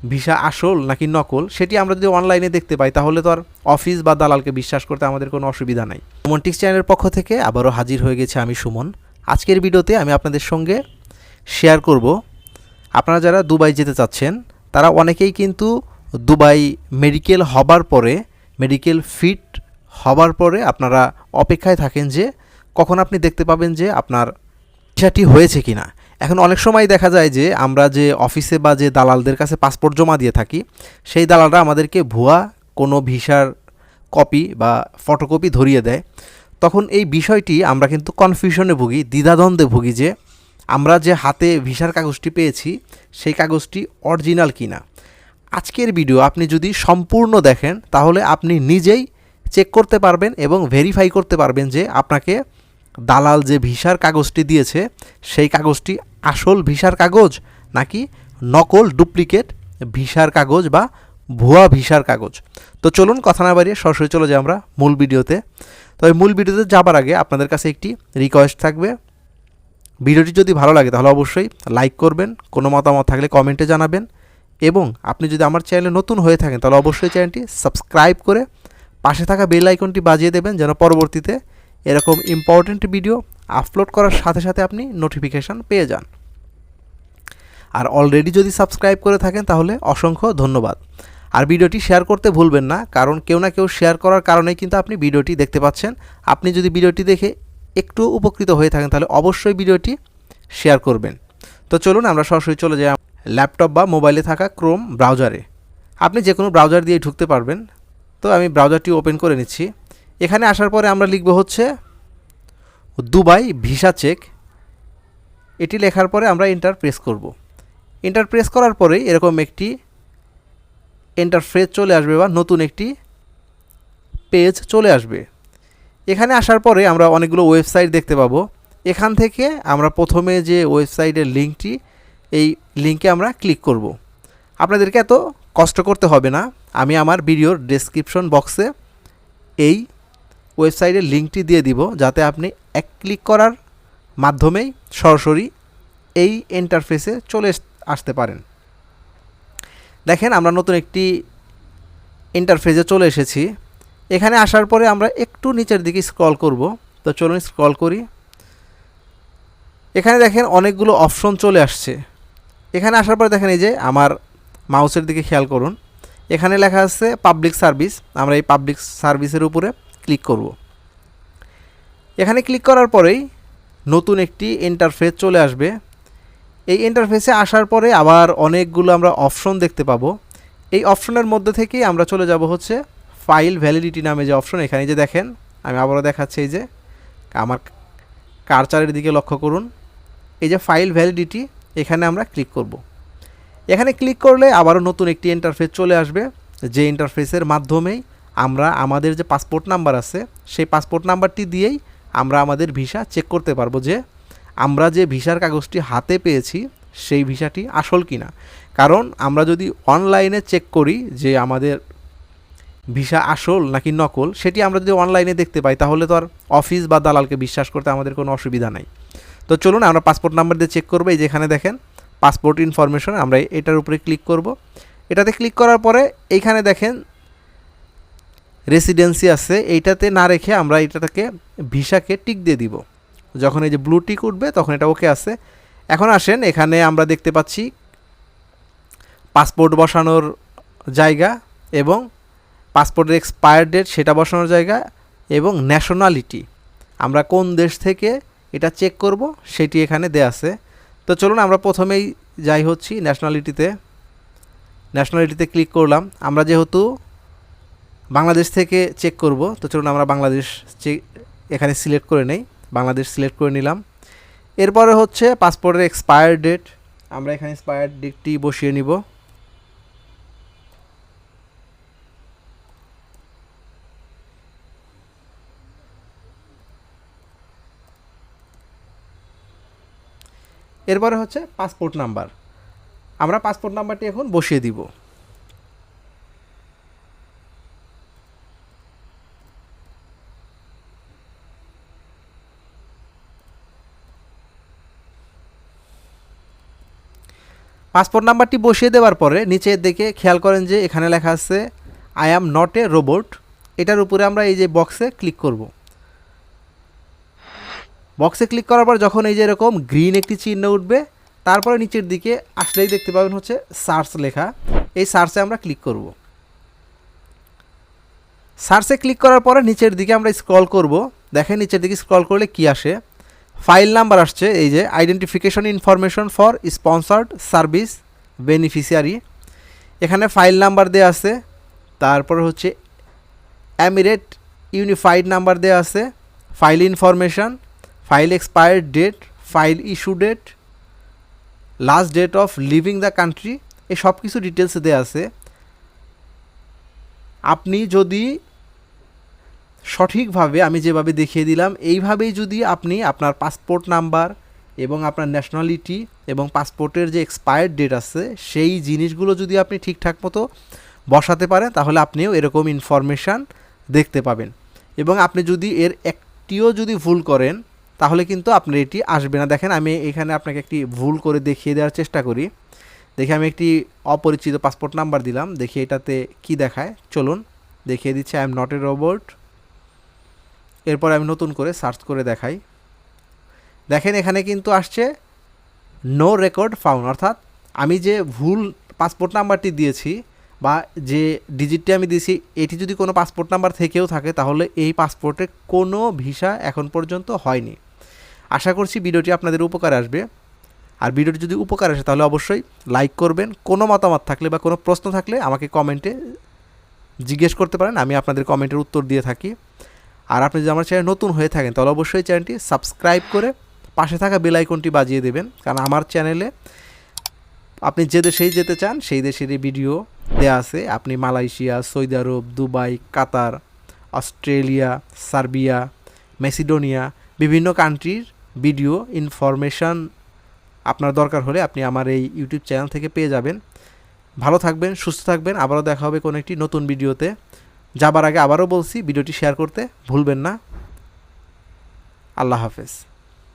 Visa আসল নাকি নকল, সেটি আমরা যদি অনলাইনে দেখতে পাই, তাহলে তো আর অফিস বা দালালকে বিশ্বাস করতে আমাদের কোনো অসুবিধা নাই। রোমান্টিক্স চ্যানেলের পক্ষ থেকে আবারও হাজির হয়ে গেছে আমি সুমন। আজকের ভিডিওতে আমি আপনাদের সঙ্গে শেয়ার করব। আপনারা যারা দুবাই যেতে চাচ্ছেন, তারা অনেকেই কিন্তু দুবাই মেডিকেল হবার পরে মেডিকেল ফিট হবার পরে আপনারা অপেক্ষায় থাকেন যে, কখন আপনি দেখতে পাবেন যে আপনার ভিসাটি হয়েছে কিনা। এখন অনেক সময় দেখা যায় যে আমরা যে অফিসে বা যে দালালদের কাছে পাসপোর্ট জমা দিয়ে থাকি, সেই দালালরা আমাদেরকে ভুয়া কোনো ভিসার কপি বা ফটোকপি ধরিয়ে দেয়। তখন এই বিষয়টি আমরা কিন্তু কনফিউশনে ভুগি, দ্বিধাদ্বন্দ্বে ভুগি যে আমরা যে হাতে ভিসার কাগজটি পেয়েছি, সেই কাগজটি অরিজিনাল কিনা। আজকের ভিডিও আপনি যদি সম্পূর্ণ দেখেন, তাহলে আপনি নিজেই চেক করতে পারবেন এবং ভেরিফাই করতে পারবেন যে আপনাকে দালাল যে ভিসার কাগজটি দিয়েছে, সেই কাগজটি আসল ভিসার কাগজ নাকি নকল ডুপ্লিকেট ভিসার কাগজ বা ভুয়া ভিসার কাগজ? তো চলুন কথা না বাড়িয়ে সরাসরি চলে যাই আমরা মূল ভিডিওতে। তবে মূল ভিডিওতে যাবার আগে আপনাদের কাছে একটি রিকোয়েস্ট থাকবে। ভিডিওটি যদি ভালো লাগে তাহলে অবশ্যই লাইক করবেন, কোনো মতামত থাকলে কমেন্টে জানাবেন এবং আপনি যদি আমার চ্যানেলে নতুন হয়ে থাকেন তাহলে অবশ্যই চ্যানেলটি সাবস্ক্রাইব করে পাশে থাকা বেল আইকনটি বাজিয়ে দেবেন যেন পরবর্তীতে এরকম ইম্পর্ট্যান্ট ভিডিও আপলোড করার সাথে সাথে আপনি নোটিফিকেশান পেয়ে যান। আর অলরেডি যদি সাবস্ক্রাইব করে থাকেন তাহলে অসংখ্য ধন্যবাদ। আর ভিডিওটি শেয়ার করতে ভুলবেন না, কারণ কেউ না কেউ শেয়ার করার কারণেই কিন্তু আপনি ভিডিওটি দেখতে পাচ্ছেন। আপনি যদি ভিডিওটি দেখে একটু উপকৃত হয়ে থাকেন তাহলে অবশ্যই ভিডিওটি শেয়ার করবেন। তো চলুন আমরা সরাসরি চলে যাই ল্যাপটপ বা মোবাইলে থাকা ক্রোম ব্রাউজারে আপনি যে কোনো ব্রাউজার দিয়ে ঢুকতে পারবেন। তো আমি ব্রাউজারটি ওপেন করে নিচ্ছি। এখানে আসার পরে আমরা লিখব হচ্ছে, দুবাই ভিসা চেক। এটি লেখার পরে আমরা এন্টার প্রেস করব। এন্টার প্রেস করার পরেই এরকম একটি এন্টারফেস চলে আসবে বা নতুন একটি পেজ চলে আসবে। এখানে আসার পরে আমরা অনেকগুলো ওয়েবসাইট দেখতে পাবো। এখান থেকে আমরা প্রথমে যে ওয়েবসাইটের লিঙ্কটি এই লিঙ্কে আমরা ক্লিক করব। আপনাদেরকে এত কষ্ট করতে হবে না। আমি আমার ভিডিওর ডেসক্রিপশন বক্সে এই ওয়েবসাইটের লিঙ্কটি দিয়ে দিব যাতে আপনি এক ক্লিক করার মাধ্যমেই সরাসরি এই ইন্টারফেসে চলে আসতে পারেন। দেখেন আমরা নতুন একটি ইন্টারফেসে চলে এসেছি। এখানে আসার পরে আমরা একটু নিচের দিকে স্ক্রল করব। তো চলুন স্ক্রল করি। এখানে দেখেন অনেকগুলো অপশন চলে আসছে। এখানে আসার পরে দেখেন এই যে আমার মাউসের দিকে খেয়াল করুন। এখানে লেখা আছে পাবলিক সার্ভিস আমরা এই পাবলিক সার্ভিসের উপরে ক্লিক করব। এখানে ক্লিক করার পরেই নতুন একটি ইন্টারফেস চলে আসবে। এই ইন্টারফেসে আসার পরে আবার অনেকগুলো আমরা অপশন দেখতে পাবো। এই অপশনের মধ্যে থেকেই আমরা চলে যাব হচ্ছে ফাইল ভ্যালিডিটি নামে যে অপশন এখানে যে দেখেন, আমি আবারও দেখাচ্ছি এই যে, আমার কারচারের দিকে লক্ষ্য করুন। এই যে ফাইল ভ্যালিডিটি এখানে আমরা ক্লিক করব। এখানে ক্লিক করলে আবারও নতুন একটি ইন্টারফেস চলে আসবে, যে ইন্টারফেসের মাধ্যমেই আমরা আমাদের যে পাসপোর্ট নাম্বার আছে, সেই পাসপোর্ট নাম্বারটি দিয়েই আমরা আমাদের ভিসা চেক করতে পারব যে আমরা যে ভিসার কাগজটি হাতে পেয়েছি, সেই ভিসাটি আসল কি না কারণ আমরা যদি অনলাইনে চেক করি যে আমাদের ভিসা আসল নাকি নকল, সেটি আমরা যদি অনলাইনে দেখতে পাই, তাহলে তো আর অফিস বা দালালকে বিশ্বাস করতে আমাদের কোনো অসুবিধা নাই। তো চলুন আমরা পাসপোর্ট নাম্বার দিয়ে চেক করব, এই যেখানে দেখেন পাসপোর্ট ইনফরমেশন আমরা এটার উপরে ক্লিক করব। এটাতে ক্লিক করার পরে এইখানে দেখেন রেসিডেন্সি আছে, এইটাতে না রেখে আমরা এটাকে ভিসাকে টিক দিয়ে দিব। যখন এই যে ব্লু টিক উঠবে, তখন এটা ওকে আছে। এখন আসেন, এখানে আমরা দেখতে পাচ্ছি পাসপোর্ট বসানোর জায়গা এবং পাসপোর্টের এক্সপায়ার ডেট সেটা বসানোর জায়গা এবং ন্যাশনালিটি আমরা কোন দেশ থেকে এটা চেক করব, সেটি এখানে দেয়া আছে। তো চলুন, আমরা প্রথমেই যাই হচ্ছি ন্যাশনালিটিতে ন্যাশনালিটিতে ক্লিক করলাম। আমরা যেহেতু বাংলাদেশ থেকে চেক করব। তো চলুন আমরা বাংলাদেশ চেক এখানে সিলেক্ট করে নেই। বাংলাদেশ সিলেক্ট করে নিলাম। এরপরে হচ্ছে পাসপোর্টের এক্সপায়ার ডেট আমরা এখানে এক্সপায়ার ডেটটি বসিয়ে নিব। এরপরে হচ্ছে পাসপোর্ট নাম্বার আমরা পাসপোর্ট নাম্বারটি এখন বসিয়ে দিব। পাসপোর্ট নাম্বারটি বসিয়ে দেওয়ার পরে নিচের দিকে খেয়াল করেন যে এখানে লেখা আছে I am not a robot এটার উপরে আমরা এই যে বক্সে ক্লিক করব। বক্সে ক্লিক করার পর যখন এই যে এরকম গ্রিন একটি চিহ্ন উঠবে, তারপরে নিচের দিকে আসলেই দেখতে পাবেন হচ্ছে সার্চ লেখা। এই সার্চে আমরা ক্লিক করব। সার্চে ক্লিক করার পরে নিচের দিকে আমরা স্ক্রল করব। দেখেন নিচের দিকে স্ক্রল করলে কি আসে? ফাইল নাম্বার আসছে, এই যে identification information for sponsored service beneficiary এখানে ফাইল নাম্বার দেওয়া আছে, তারপরে হচ্ছে অ্যামিরেট ইউনিফাইড নাম্বার দেওয়া আছে, file information file expired date file issue date last date of leaving the country এই সব কিছু ডিটেলস দেওয়া আছে। আপনি যদি সঠিকভাবে আমি যেভাবে দেখিয়ে দিলাম, এইভাবেই যদি আপনি আপনার পাসপোর্ট নাম্বার এবং আপনার ন্যাশনালিটি এবং পাসপোর্টের যে এক্সপায়ার্ড ডেট আছে, সেই জিনিসগুলো যদি আপনি ঠিকঠাক মতো বসাতে পারেন, তাহলে আপনিও এরকম ইনফরমেশান দেখতে পাবেন। এবং আপনি যদি এর একটিও যদি ভুল করেন, তাহলে কিন্তু আপনার এটি আসবে না। দেখেন, আমি এখানে আপনাকে একটি ভুল করে দেখিয়ে দেওয়ার চেষ্টা করি। দেখে, আমি একটি অপরিচিত পাসপোর্ট নাম্বার দিলাম। দেখি, এটাতে কি দেখায়? চলুন, দেখিয়ে দিচ্ছি I am not a robot এরপর আমি নতুন করে সার্চ করে দেখাই। দেখেন এখানে কিন্তু আসছে নো রেকর্ড ফাউন্ড অর্থাৎ আমি যে ভুল পাসপোর্ট নাম্বারটি দিয়েছি বা যে ডিজিটটি আমি দিয়েছি, এটি যদি কোনো পাসপোর্ট নাম্বার থেকেও থাকে, তাহলে এই পাসপোর্টে কোনো ভিসা এখন পর্যন্ত হয়নি। আশা করছি ভিডিওটি আপনাদের উপকারে আসবে। আর ভিডিওটি যদি উপকার আসে, তাহলে অবশ্যই লাইক করবেন। কোনো মতামত থাকলে বা কোনো প্রশ্ন থাকলে আমাকে কমেন্টে জিজ্ঞেস করতে পারেন, আমি আপনাদের কমেন্টের উত্তর দিয়ে থাকি। আর আপনি যদি আমার চ্যানেল নতুন হয়ে থাকেন, তাহলে অবশ্যই চ্যানেলটি সাবস্ক্রাইব করে পাশে থাকা বেল আইকনটি বাজিয়ে দেবেন। কারণ আমার চ্যানেলে আপনি যে দেশেই যেতে চান, সেই দেশেরই ভিডিও দেওয়া আছে। আপনি Malaysia, Saudi Arabia, Dubai, Qatar, Australia, Serbia, Macedonia, বিভিন্ন কান্ট্রির ভিডিও ইনফরমেশান আপনার দরকার হলে আপনি আমার এই ইউটিউব চ্যানেল থেকে পেয়ে যাবেন। ভালো থাকবেন, সুস্থ থাকবেন। আবারও দেখা হবে কোনো একটি নতুন ভিডিওতে যাবার আগে আবারও বলছি ভিডিওটি শেয়ার করতে ভুলবেন না। আল্লাহ হাফেজ।